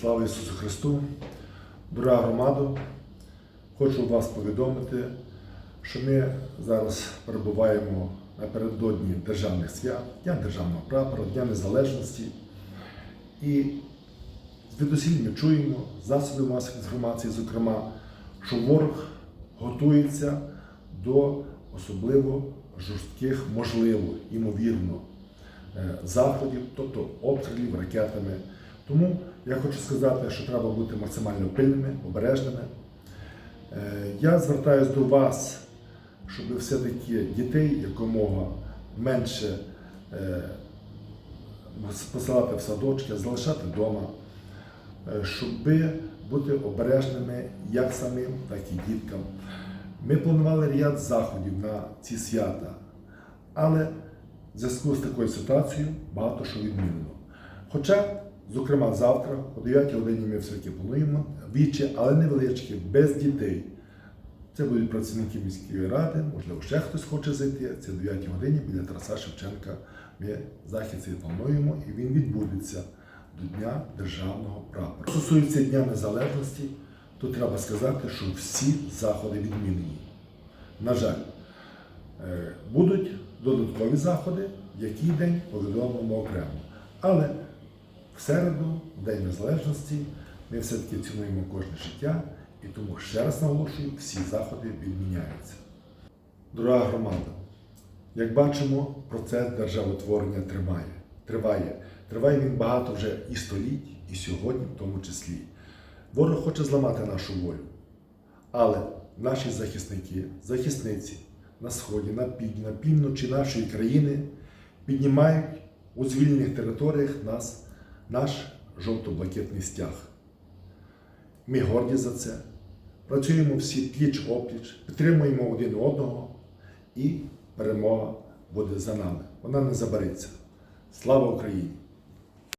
Слава Ісусу Христу! Дорога громада, хочу вас повідомити, що ми зараз перебуваємо напередодні державних свят, Дня Державного прапора, Дня Незалежності. І звідусіль ми чуємо з засобів масової інформації, зокрема, що ворог готується до особливо жорстких, можливо, ймовірно, е, заходів, тобто обстрілів ракетами. Тому я хочу сказати, що треба бути максимально пильними, обережними. Е, Я звертаюся до вас, щоб все-таки дітей якомога менше е, посилати в садочки, залишати вдома, е, щоб бути обережними як самим, так і діткам. Ми планували ряд заходів на ці свята, але в зв'язку з такою ситуацією багато що відмінено. Хоча, зокрема, завтра, о 9 годині ми все-таки плануємо вічі, але невеличкі, без дітей. Це будуть працівники міської ради, можливо, ще хтось хоче зайти. Це о 9 годині біля Тараса Шевченка. Ми захід цей плануємо і він відбудеться до Дня Державного прапора. Що стосується Дня Незалежності, то треба сказати, що всі заходи відмінені. На жаль, е, будуть додаткові заходи, в який день повідомимо окремо. Але в середу, День Незалежності, ми все-таки цінуємо кожне життя, і тому ще раз наголошую, всі заходи відміняються. Дорога громада, як бачимо, процес державотворення триває. Триває. Триває він багато вже і століть, і сьогодні в тому числі. Ворог хоче зламати нашу волю. Але наші захисники, захисниці на сході, на півдні, на півночі нашої країни піднімають у звільнених територіях нас наш жовто-блакитний стяг. Ми горді за це. Працюємо всі пліч опліч, підтримуємо один одного, і перемога буде за нами. Вона не забереться. Слава Україні!